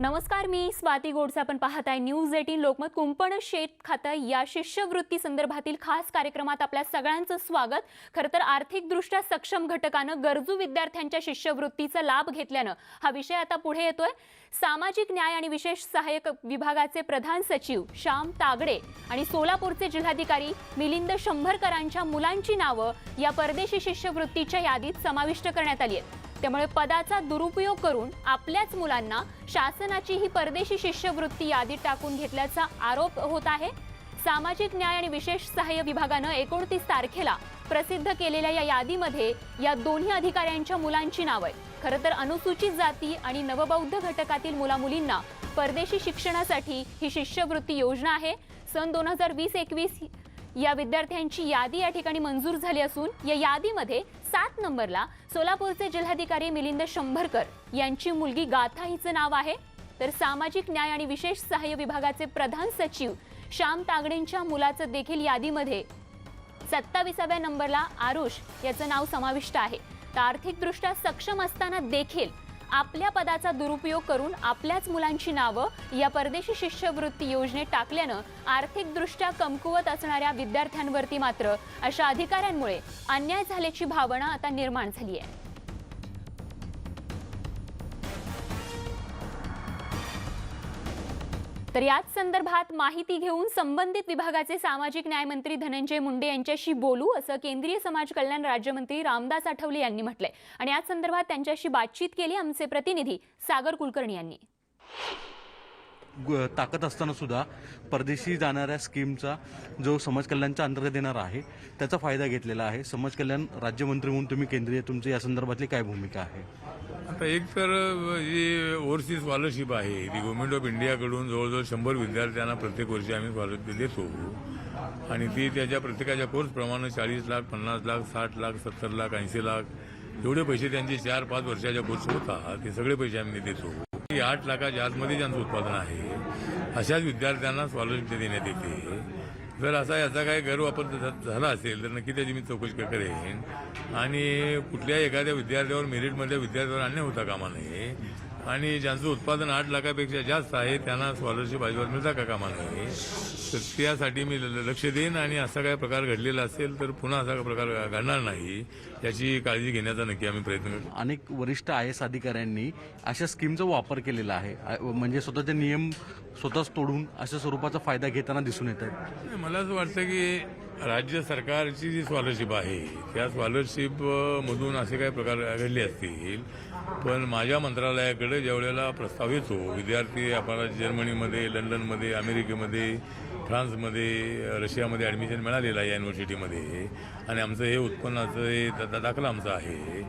नमस्कार मी स्वाती गोडसे. आपण पाहत आहे न्यूज एटीन लोकमत कुंपण शेत खातं या शिष्यवृत्ती संदर्भातील खास कार्यक्रमात आपल्या सगळ्यांचं स्वागत. खरं तर आर्थिकदृष्ट्या सक्षम घटकानं गरजू विद्यार्थ्यांच्या शिष्यवृत्तीचा लाभ घेतल्यानं हा विषय आता पुढे येतोय. सामाजिक न्याय आणि विशेष सहाय्यक विभागाचे प्रधान सचिव श्याम तागडे आणि सोलापूरचे जिल्हाधिकारी मिलिंद शंभरकरांच्या मुलांची नावं या परदेशी शिष्यवृत्तीच्या यादीत समाविष्ट करण्यात आली आहेत. त्यामुळे पदाचा दुरुपयोग करून आपल्याच मुलांना शासनाची ही परदेशी शिष्यवृत्ती यादीत टाकून घेतल्याचा आरोप होत आहे. सामाजिक न्याय आणि विशेष सहाय्य विभागानं एकोणतीस तारखेला प्रसिद्ध केलेल्या या यादीमध्ये या दोन्ही अधिकाऱ्यांच्या मुलांची नावं आहेत. खरं तर अनुसूचित जाती आणि नवबौद्ध घटकातील मुलामुलींना परदेशी शिक्षणासाठी ही शिष्यवृत्ती योजना आहे. सन दोन हजार वीस एकवीस या विद्यार्थ्यांची यादी या ठिकाणी मंजूर झाली असून या यादीमध्ये सात नंबरला सोलापूरचे जिल्हाधिकारी मिलिंद शंभरकर यांची मुलगी गाथा हिचं नाव आहे. तर सामाजिक न्याय आणि विशेष सहाय्य विभागाचे प्रधान सचिव श्याम तागडेंच्या मुलाचं देखील यादीमध्ये. सत्ताविसाव्या नंबरला आरुष याचं नाव समाविष्ट आहे. तर आर्थिकदृष्ट्या सक्षम असताना देखील आपल्या पदाचा दुरुपयोग करून आपल्याच मुलांची नावं या परदेशी शिष्यवृत्ती योजनेत टाकल्यानं आर्थिकदृष्ट्या कमकुवत असणाऱ्या विद्यार्थ्यांवरती मात्र अशा अधिकाऱ्यांमुळे अन्याय झाल्याची भावना आता निर्माण झाली आहे. तर याच संदर्भात माहिती घेऊन संबंधित विभागाचे सामाजिक न्यायमंत्री धनंजय मुंडे यांच्याशी बोलू असं केंद्रीय समाज कल्याण राज्यमंत्री रामदास आठवले यांनी म्हटलंय. आणि याच संदर्भात त्यांच्याशी बातचीत केली आमचे प्रतिनिधी सागर कुलकर्णी यांनी. ताकद असताना सुद्धा परदेशी जाणाऱ्या स्कीमचा जो समाज कल्याणच्या अंतर्गत येणार आहे त्याचा फायदा घेतलेला आहे. समाज कल्याण राज्यमंत्री म्हणून तुम्ही केंद्रीय तुमची या संदर्भातली काय भूमिका आहे? आता एक तर जी ओव्हरसीज स्कॉलरशिप आहे. ती गव्हर्नमेंट ऑफ इंडियाकडून जवळजवळ शंभर विद्यार्थ्यांना प्रत्येक वर्षी आम्ही स्कॉलरशिप देतो. आणि ती त्याच्या प्रत्येकाच्या कोर्सप्रमाणे चाळीस लाख पन्नास लाख साठ लाख सत्तर लाख ऐंशी लाख एवढे पैसे त्यांचे चार पाच वर्षाच्या कोर्स होतात. ते सगळे पैसे आम्ही देतो. आठ लाखाच्या आतमध्ये ज्यांचं उत्पादन आहे अशाच विद्यार्थ्यांना स्कॉलरशिप देण्यात येते. जर असा याचा काही गैरवापर झाला असेल तर नक्की त्याची मी चौकशी करेन. आणि कुठल्याही एखाद्या विद्यार्थ्यावर मेरिटमधल्या विद्यार्थ्यावर अन्याय होता कामा नये. आणि ज्यांचं उत्पादन आठ लाखापेक्षा जास्त आहे त्यांना स्कॉलरशिप अजिबात मिळता का कामा तर त्यासाठी मी लक्ष देईन आणि असा काही प्रकार घडलेला असेल तर पुन्हा असा प्रकार घडणार नाही याची काळजी घेण्याचा नक्की आम्ही प्रयत्न करू अनेक वरिष्ठ आय एस अधिकाऱ्यांनी अशा स्कीमचा वापर केलेला आहे. म्हणजे स्वतःचे नियम स्वतःच तोडून अशा स्वरूपाचा फायदा घेताना दिसून येत आहेत नाही, मला असं वाटतं की राज्य सरकारची जी स्कॉलरशिप आहे त्या स्कॉलरशिपमधून असे काही प्रकार घडले असतील. पण माझ्या मंत्रालयाकडे ज्यावेळेला प्रस्ताव येतो विद्यार्थी आपल्याला जर्मनीमध्ये लंडनमध्ये अमेरिकेमध्ये फ्रान्समध्ये रशियामध्ये ॲडमिशन मिळालेलं आहे युनिव्हर्सिटीमध्ये आणि आमचं हे उत्पन्नाचं हे दा- दाखला आमचा आहे.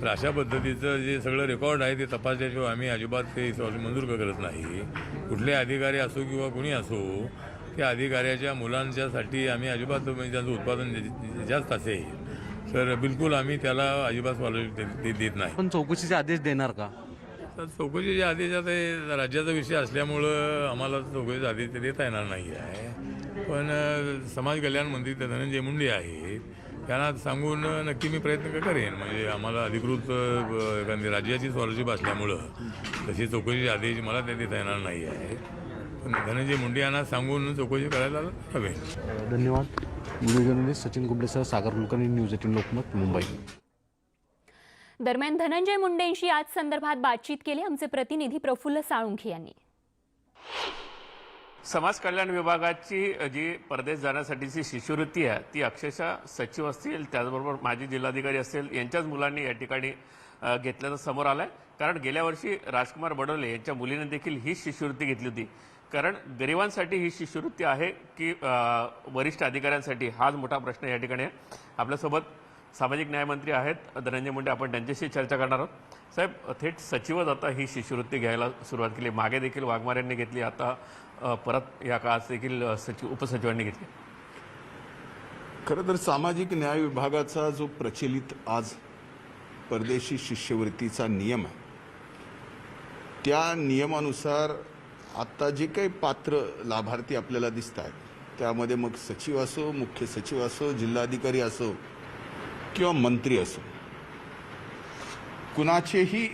तर अशा पद्धतीचं जे सगळं रेकॉर्ड आहे ते तपासल्याशिवाय आम्ही अजिबात ते मंजूर करत नाही. कुठले अधिकारी असो किंवा कुणी असो त्या अधिकाऱ्याच्या मुलांच्यासाठी आम्ही अजिबात म्हणजे त्यांचं उत्पादन जास्त असेल. तर बिलकुल आम्ही त्याला अजिबात स्कॉलरशिप देत नाही. पण चौकशीचे आदेश देणार का? तर चौकशीचे आदेश आता राज्याचा विषय असल्यामुळं आम्हाला चौकशीचे आदेश ते देता येणार नाही आहे. पण समाज कल्याण मंत्री ते धनंजय मुंडे आहेत. त्यांना सांगून नक्की मी प्रयत्न करेन. म्हणजे आम्हाला अधिकृत राज्याची स्कॉलरशिप असल्यामुळं तसे चौकशीचे आदेश मला ते देता येणार नाही आहे. धनंजय मुंडे यांना सांगून चौकशी करायला हवे. धन्यवाद. व्हिडिओ जर्नलिस्ट सचिन कुबलेसह सागर कुलकर्णी न्यूज एटीन लोकमत मुंबई. दरम्यान धनंजय मुंडेंशी याच संदर्भात बातचीत केली. आमचे प्रतिनिधी प्रफुल्ल साळुंखे यांनी. समाज कल्याण विभागाची जी परदेश जाण्यासाठीची शिष्यवृत्ती आहे ती अक्षरशः सचिव असतील त्याचबरोबर माजी जिल्हाधिकारी असतील यांच्याच मुलांनी या ठिकाणी घेतल्याचं समोर आलंय. कारण गेल्या वर्षी राजकुमार बडोले यांच्या मुलीने देखील हीच शिष्यवृत्ती घेतली होती. कारण गरिबांसाठी ही शिष्यवृत्ती आहे की वरिष्ठ अधिकाऱ्यांसाठी हाच मोठा प्रश्न या ठिकाणी आहे. आपल्यासोबत सामाजिक न्यायमंत्री आहेत धनंजय मुंडे आपण त्यांच्याशी चर्चा करणार आहोत. साहेब थेट सचिवच आता ही शिष्यवृत्ती घ्यायला सुरुवात केली. मागे देखील वाघमाऱ्यांनी घेतली आता परत या काळात देखील सचिव उपसचिवांनी घेतली. खरं तर सामाजिक न्याय विभागाचा जो प्रचलित आज परदेशी शिष्यवृत्तीचा नियम आहे त्या नियमानुसार आत्ता जे काही पात्र लाभार्थी आपल्याला दिसत आहेत त्यामध्ये मग सचिव असो मुख्य सचिव असो जिल्हाधिकारी असो किंवा मंत्री असो कुणाचेही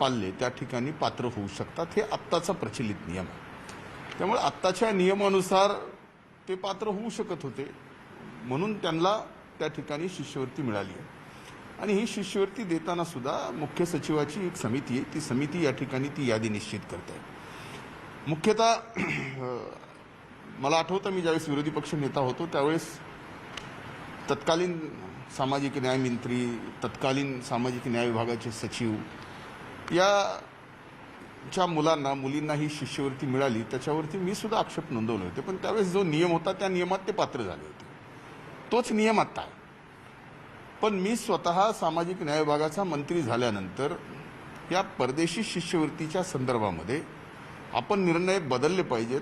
पाल्ले त्या ठिकाणी पात्र होऊ शकतात हे आत्ताचा प्रचलित नियम आहे. त्यामुळे आत्ताच्या नियमानुसार ते पात्र होऊ शकत होते म्हणून त्यांना त्या ठिकाणी शिष्यवृत्ती मिळाली. आहे आणि ही शिष्यवृत्ती देताना सुद्धा मुख्य सचिवाची एक समिती आहे ती समिती या ठिकाणी ती यादी निश्चित करते आहे मुख्यतः मला आठवतं मी ज्यावेळेस विरोधी पक्ष नेता होतो त्यावेळेस तत्कालीन सामाजिक न्याय मंत्री तत्कालीन सामाजिक न्याय विभागाचे सचिव या च्या मुलांना मुलींना ही शिष्यवृत्ती मिळाली. त्याच्यावरती मी सुद्धा आक्षेप नोंदवले होते. पण त्यावेळेस जो नियम होता त्या नियमात ते पात्र झाले होते. तोच नियम आता आहे. पण मी स्वतः सामाजिक न्याय विभागाचा मंत्री झाल्यानंतर या परदेशी शिष्यवृत्तीच्या संदर्भामध्ये आपण निर्णय बदलले पाहिजेत.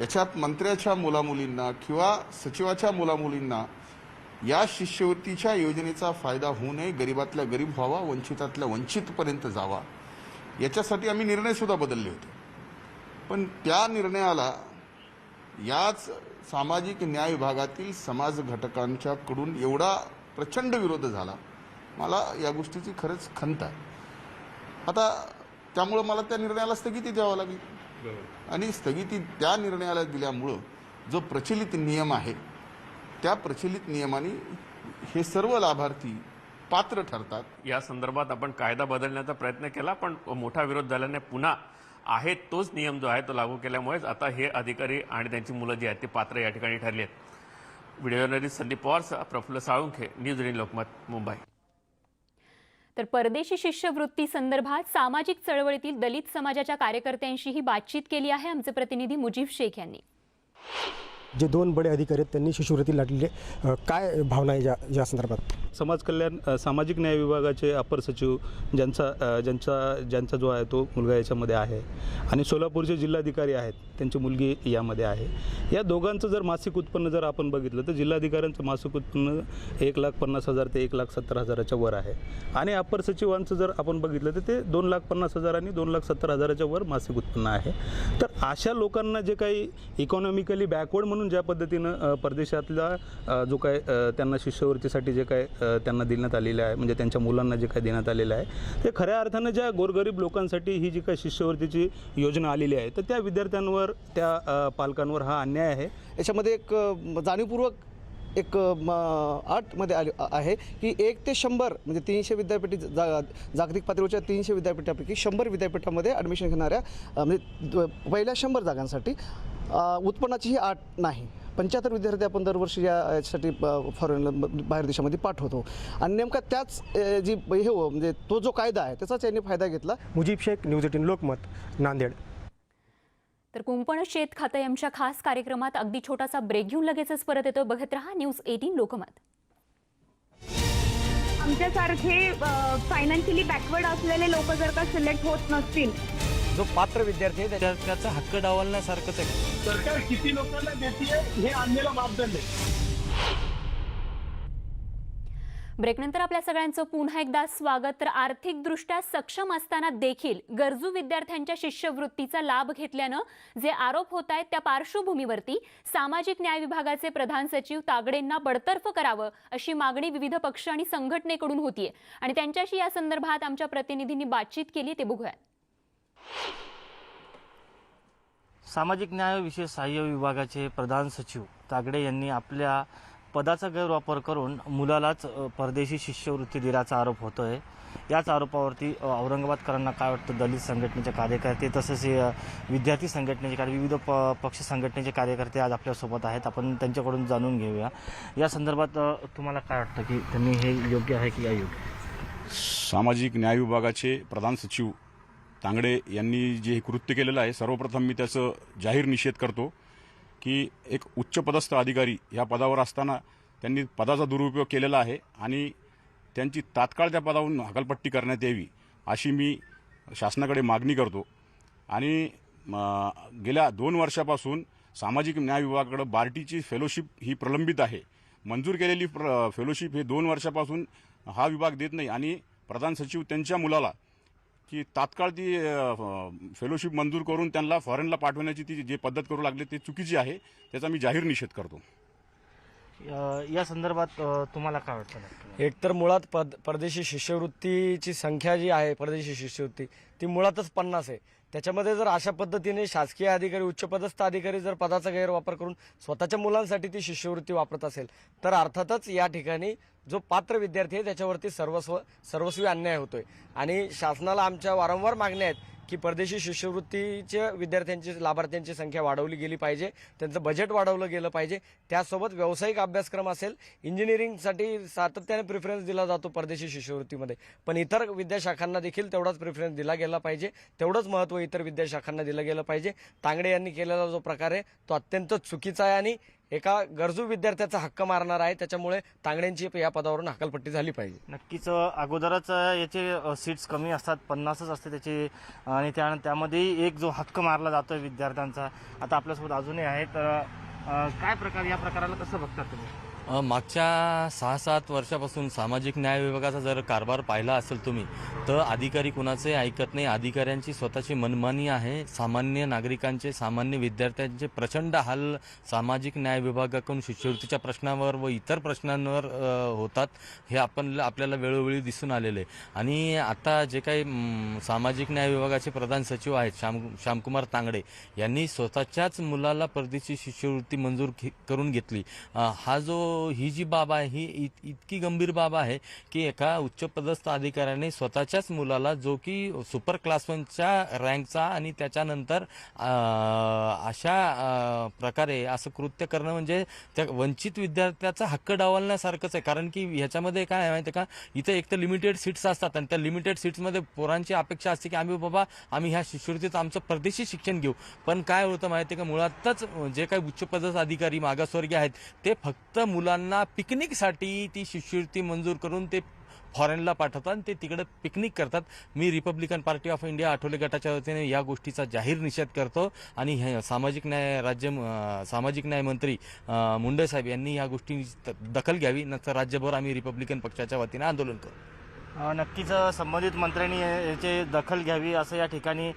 याच्यात मंत्र्याच्या मुलामुलींना किंवा सचिवाच्या मुलामुलींना या शिष्यवृत्तीच्या योजनेचा फायदा होऊ नये गरीबातल्या गरीब व्हावा वंचितातल्या वंचितपर्यंत जावा. याच्यासाठी आम्ही निर्णयसुद्धा बदलले होते. पण त्या निर्णयाला याच सामाजिक न्याय विभागातील समाज घटकांच्याकडून एवढा प्रचंड विरोध झाला. मला या गोष्टीची खरंच खंत आहे. आता त्यामुळं मला त्या निर्णयाला स्थगिती द्यावं लागली. आणि स्थगिती त्या निर्णयाला दिल्यामुळं जो प्रचलित नियम आहे त्या प्रचलित नियमाने हे सर्व लाभार्थी पात्र ठरतात. या संदर्भात आपण कायदा बदलण्याचा प्रयत्न केला पण मोठा विरोध झाल्याने पुन्हा आहे तोच नियम जो आहे तो लागू केल्यामुळेच आता हे अधिकारी आणि त्यांची मुलं जी आहेत ती पात्र या ठिकाणी ठरली आहेत video journalist Sandeep Pawar Praful Salunkhe news eighteen Lokmat Mumbai. तर परदेशी शिष्यवृत्ती संदर्भात सामाजिक चळवळीतील दलित समाजाच्या कार्यकर्त्यांशीही बातचीत केली आहे आमचे प्रतिनिधी मुजीब शेख यांनी. जे दोन बडे अधिकारी आहेत त्यांनी शिष्यवृत्ती लाटलेली आहे. काय भावना आहे या या संदर्भात? समाज कल्याण सामाजिक न्याय विभागाचे अपर सचिव ज्यांचा ज्यांचा ज्यांचा जो आहे तो मुलगा याच्यामध्ये आहे आणि सोलापूरचे जिल्हाधिकारी आहेत त्यांची मुलगी यामध्ये आहे. या दोघांचं जर मासिक उत्पन्न जर आपण बघितलं तर जिल्हाधिकाऱ्यांचं मासिक उत्पन्न एक लाख पन्नास हजार ते एक लाख सत्तर हजाराच्या वर आहे. आणि अपर सचिवांचं जर आपण बघितलं तर ते दोन लाख पन्नास हजार आणि दोन लाख सत्तर हजाराच्या वर मासिक उत्पन्न आहे. तर अशा लोकांना जे काही इकॉनॉमिकली बॅकवर्ड म्हणून ज्या पद्धतीनं परदेशातला जो काय त्यांना शिष्यवृत्तीसाठी जे काय त्यांना देण्यात आलेलं आहे म्हणजे त्यांच्या मुलांना जे काय देण्यात आलेलं आहे ते खऱ्या अर्थानं ज्या गोरगरीब लोकांसाठी ही जी काय शिष्यवृत्तीची योजना आलेली आहे तर त्या विद्यार्थ्यांवर त्या पालकांवर हा अन्याय आहे. याच्यामध्ये एक जाणीवपूर्वक एक म, आठमध्ये आले आ- आहे की एक ते शंभर म्हणजे तीनशे विद्यापीठी जा जागतिक पातळीवरच्या तीनशे विद्यापीठापैकी शंभर विद्यापीठामध्ये ॲडमिशन घेणाऱ्या म्हणजे पहिल्या शंभर जागांसाठी अ, उत्पन्नाची ही आठ नाही. पंच्याहत्तर विद्यार्थी आपण दरवर्षी या याच्यासाठी फॉरेनला बाहेर देशामध्ये पाठवतो. आणि नेमका त्याच जी हे हो म्हणजे तो जो कायदा आहे त्याचाच यांनी फायदा घेतला? Mujib Shaikh news eighteen Lokmat Nanded. तर कुंपण शेत खातं यांच्या खास कार्यक्रमात अगदी छोटासा ब्रेक घेऊन लगेचच परत येतो बघत रहा न्यूज एटीन लोकमत. आमच्यासारखे फायनान्शियली बॅकवर्ड असलेले लोक जर का सिलेक्ट होत नसतील जो पात्र विद्यार्थी आहे त्या- त्याचा हक्क डावलण्यासारखंच आहे. सरकार किती लोकांना देते हे आणलेला मापदंड आहे. ब्रेकनंतर आपल्या सगळ्यांचं पुन्हा एकदा स्वागत. तर आर्थिकदृष्ट्या सक्षम असताना देखील गरजू विद्यार्थ्यांच्या शिष्यवृत्तीचा लाभ घेतल्यानं जे आरोप होत आहेत त्या पार्श्वभूमीवरती सामाजिक न्याय विभागाचे प्रधान सचिव तागडेंना बडतर्फ करावं अशी मागणी विविध पक्ष आणि संघटनेकडून होतीये. आणि त्यांच्याशी या संदर्भात आमच्या प्रतिनिधींनी बातचीत केली ते बघूयात. सामाजिक न्याय विशेष सहाय्य विभागाचे प्रधान सचिव तागडे यांनी आपल्या पदाचा गैरवापर करून मुलालाच परदेशी शिष्यवृत्ती दिल्याचा आरोप होतोय. याच आरोपावरती औरंगाबादकरांना काय वाटतं? दलित संघटनेचे कार्यकर्ते तसेच विद्यार्थी संघटनेचे कार्य विविध प पक्ष संघटनेचे कार्यकर्ते आज आपल्यासोबत आहेत. आपण त्यांच्याकडून जाणून घेऊया. या संदर्भात तुम्हाला काय वाटतं की त्यांनी हे योग्य आहे की अयोग्य? सामाजिक न्याय विभागाचे प्रधान सचिव तांगडे यांनी जे हे कृत्य केलेलं आहे सर्वप्रथम मी त्याचं जाहीर निषेध करतो की एक उच्चपदस्थ अधिकारी या पदावर असताना त्यांनी पदाचा दुरुपयोग केलेला आहे आणि त्यांची तात्काळ त्या पदावरून हकालपट्टी करण्यात यावी अशी मी शासनाकडे मागणी करतो. आणि गेल्या दोन वर्षापासून सामाजिक न्याय विभागाकडं बार्टीची फेलोशिप ही प्रलंबित आहे. मंजूर केलेली प्र फेलोशिप हे दोन वर्षापासून हा विभाग देत नाही आणि प्रधान सचिव त्यांच्या मुलाला की तात्काळ ती फेलोशिप मंजूर करून त्यांना फॉरेनला पाठवण्याची ती जे पद्धत करू लागले ते चुकीची आहे त्याचा मी जाहीर निषेध करतो. या संदर्भात तुम्हाला काय वाटतं एकतर मुळात पद परदेशी शिष्यवृत्तीची संख्या जी आहे परदेशी शिष्यवृत्ती ती मुळातच पन्नास आहे. त्याच्यामध्ये जर अशा पद्धतीने शासकीय अधिकारी उच्चपदस्थ अधिकारी जर पदाचा गैरवापर करून स्वतःच्या मुलांसाठी ती शिष्यवृत्ती वापरत असेल तर अर्थातच या ठिकाणी जो पात्र विद्यार्थी आहे त्याच्यावरती सर्वस्व सर्वस्वी अन्याय होतोय. आणि शासनाला आमच्या वारंवार मागण्या आहेत की परदेशी शिष्यवृत्तीच्या विद्यार्थ्यांची लाभार्थ्यांची संख्या वाढवली गेली पाहिजे त्यांचं बजेट वाढवलं गेलं पाहिजे. त्यासोबत व्यावसायिक अभ्यासक्रम असेल इंजिनिअरिंगसाठी सातत्याने प्रिफरन्स दिला जातो परदेशी शिष्यवृत्तीमध्ये. पण इतर विद्याशाखांना देखील तेवढाच प्रिफरन्स दिला गेला पाहिजे. तेवढंच महत्त्व इतर विद्याशाखांना दिलं गेलं पाहिजे. तांगडे यांनी केलेला जो प्रकार आहे तो अत्यंत चुकीचा आहे आणि एका गरजू विद्यार्थ्याचा हक्क मारणार आहे. त्याच्यामुळे तांगड्यांची या पदावरून हकालपट्टी झाली पाहिजे. नक्कीच अगोदरच याचे सीट्स कमी असतात पन्नासच असते त्याचे आणि त्या त्यामध्ये एक जो हक्क मारला जातो विद्यार्थ्यांचा आता आपल्यासोबत अजूनही आहे तर काय प्रकार या प्रकाराला कसं बघतात तुम्ही? मागच्या सहा सात वर्षापासून सामाजिक न्याय विभागाचा जर कारभार पाहिला असेल तुम्ही तर अधिकारी कुणाचे ऐकत नाही. अधिकाऱ्यांची स्वतःची मनमानी आहे. सामान्य नागरिकांचे सामान्य विद्यार्थ्यांचे प्रचंड हाल सामाजिक न्याय विभागाकडून शिष्यवृत्तीच्या प्रश्नावर व इतर प्रश्नांवर होतात हे आपण आपल्याला वेळोवेळी दिसून आलेले आणि आता जे काही सामाजिक न्याय विभागाचे प्रधान सचिव आहेत श्याम श्यामकुमार तांगडे यांनी स्वतःच्याच मुलाला परदेशी शिष्यवृत्ती मंजूर करून घेतली. हा जो ही जी बाब आहे ही इत, इतकी गंभीर बाब आहे की एका उच्चपदस्थ अधिकाऱ्याने स्वतःच्याच मुलाला जो की सुपर क्लास वनच्या रँकचा आणि त्याच्यानंतर अशा प्रकारे असं कृत्य करणं म्हणजे त्या वंचित विद्यार्थ्याचा हक्क डावलण्यासारखंच आहे. कारण की ह्याच्यामध्ये काय आहे माहिती आहे का? इथं एक तर लिमिटेड सीट्स असतात आणि त्या लिमिटेड सीट्समध्ये पोरांची अपेक्षा असते की आम्ही बाबा आम्ही ह्या शिष्यवृत्तीचं आमचं परदेशी शिक्षण घेऊ. पण काय होतं माहिती आहे का? मुळातच जे काही उच्चपदस्थ अधिकारी मागासवर्गीय आहेत ते फक्त मुलं मुलांना पिकनिकसाठी ती शिष्यवृत्ती मंजूर करून ते फॉरेनला पाठवतात आणि ते तिकडे पिकनिक करतात. मी Republican party of India Athawale गटाच्या वतीने या गोष्टीचा जाहीर निषेध करतो आणि हे सामाजिक न्याय राज्य सामाजिक न्याय मंत्री मुंडे साहेब यांनी या गोष्टींची दखल घ्यावी. नंतर राज्यभर आम्ही रिपब्लिकन पक्षाच्या वतीने आंदोलन करू. नक्कीच संबंधित मंत्र्यांनी याची दखल घ्यावी असं या ठिकाणी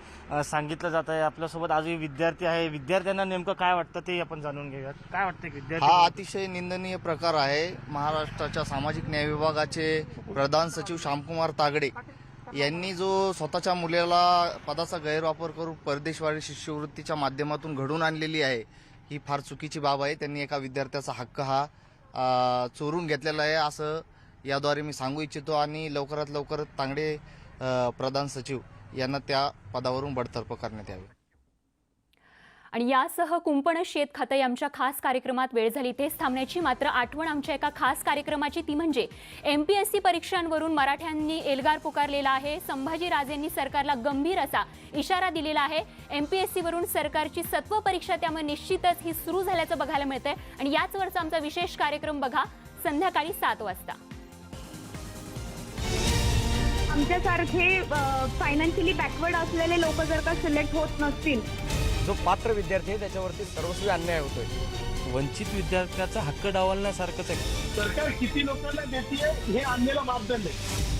सांगितलं जात आहे. आपल्यासोबत आजही विद्यार्थी आहे. विद्यार्थ्यांना नेमकं काय वाटतं ते आपण जाणून घेऊयात. काय वाटतं की हा विद्यार्थी अतिशय निंदनीय प्रकार आहे. महाराष्ट्राच्या सामाजिक न्याय विभागाचे प्रधान सचिव श्यामकुमार तागडे यांनी जो स्वतःच्या मुलाला पदाचा गैरवापर करून परदेशवाडी शिष्यवृत्तीच्या माध्यमातून घडून आणलेली आहे ही फार चुकीची बाब आहे. त्यांनी एका विद्यार्थ्याचा हक्क हा चोरून घेतलेला आहे असं याद्वारे मी सांगू इच्छितो आणि लवकरात लवकर तांगडे प्रधान सचिव यांना त्या पदावरून बडतर्फ करण्यात यावे. आणि यासह कुंपण शेत खातं आमच्या खास कार्यक्रमात वेळ झाली. तेच थांबण्याची मात्र आठवण आमच्या एका खास कार्यक्रमाची ती म्हणजे एम पी एस सी परीक्षांवरून मराठ्यांनी एल्गार पुकारलेला आहे. संभाजीराजेंनी सरकारला गंभीर असा इशारा दिलेला आहे. एम पी एस सीवरून सरकारची सत्व परीक्षा त्यामुळे निश्चितच ही सुरू झाल्याचं बघायला मिळतंय. आणि याचवरचा आमचा विशेष कार्यक्रम बघा संध्याकाळी सात वाजता. आमच्यासारखे फायनान्शियली बॅकवर्ड असलेले लोक जर का सिलेक्ट होत नसतील. जो पात्र विद्यार्थी आहे त्याच्यावरती सर्वस्वी अन्याय होतोय. वंचित विद्यार्थ्याचा हक्क डावलण्यासारखंच आहे. सरकार किती लोकांना देते हे आणलेला मापदंड आहे.